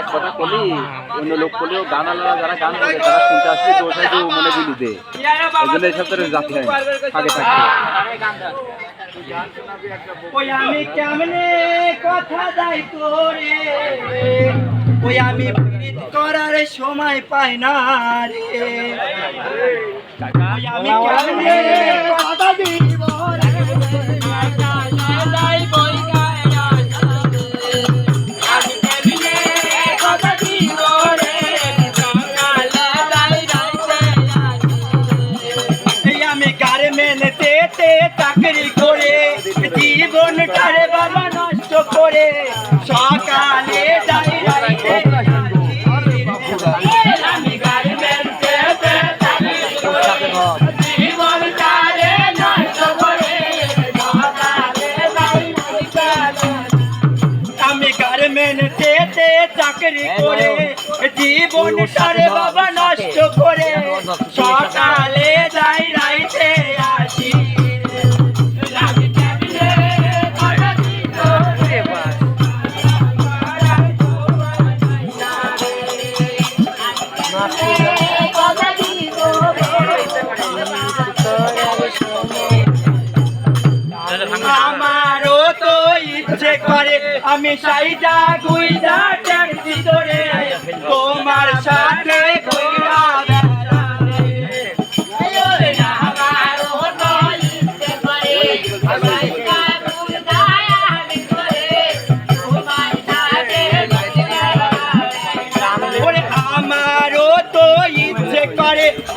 এক কথা অন্য লোক করলেও গান আলাদা যারা গান করে তারা শুনতে তো মনে বিলি দে। এই জন্য এইসব তোর জাতি হয় আগে থাকতে। ওই আমি কেমনে কথা যাই তোরে? ওই আমি প্রীত করার সময় পাই না রে। ওই আমি কেমনে গার্মেন্টে চাকরি করে জীবনটারে বাবা নষ্ট করে। সকালে করে আমি সাইডা গুইডা ট্যাক্সি ধরে। তোমার সাথে ঘুরা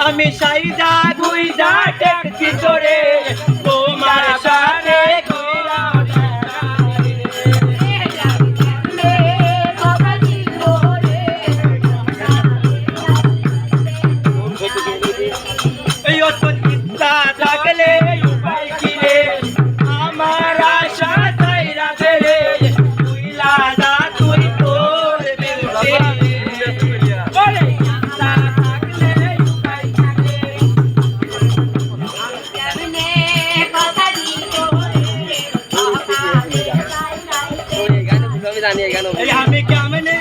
আমি সাইডা গুইডা ট্যাক্সি ধরে। এই আমি কেমনে?